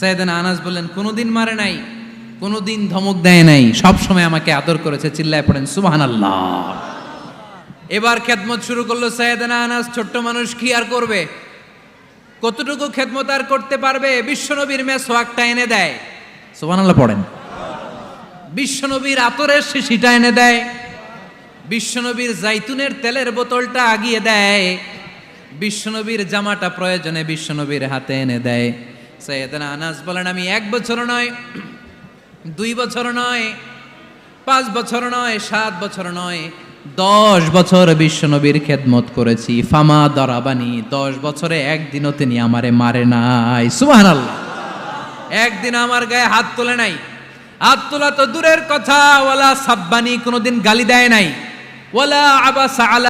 সাইদান আনাস বললেন, কোনোদিন মারে নাই, কোনোদিন ধমক দেয় নাই সব সময় আমাকে আদর করেছে, চিল্লায় পড়েন, সুবহানাল্লাহ। এবার খেদমত শুরু করল সাইদানা আনাস, ছোট্ট মানুষ কি আর করবে? কতটুকু খেদমত আর করতে পারবে? বিশ্বনবীর মেসোয়াকটা এনে দেয়, সুবহানাল্লাহ পড়েন। বিশ্বনবীর আতরের শিশিটা এনে দেয়, বিশ্বনবীর জাইতুনের তেলের বোতলটা আগিয়ে দেয়, বিশ্বনবীর জামাটা প্রয়োজনে বিশ্বনবীর হাতে এনে দেয়। সৈয়দনা আনাস বলেন, আমি এক বছর নয়, দুই বছর নয়, পাঁচ বছর নয়, সাত বছর নয়, দশ বছর বিশ্বনবীর খেদমত করেছি। ফামা দরাবানি, দশ বছরে একদিনও তিনি আমারে মারে নাই। সুবাহ একদিন আমার গায়ে হাত তোলে নাই। হাত তোলা তো দূরের কথা। ওয়ালা সাব্বানি কোনোদিন গালি দেয় নাই। ওয়ালা আবাসা আলা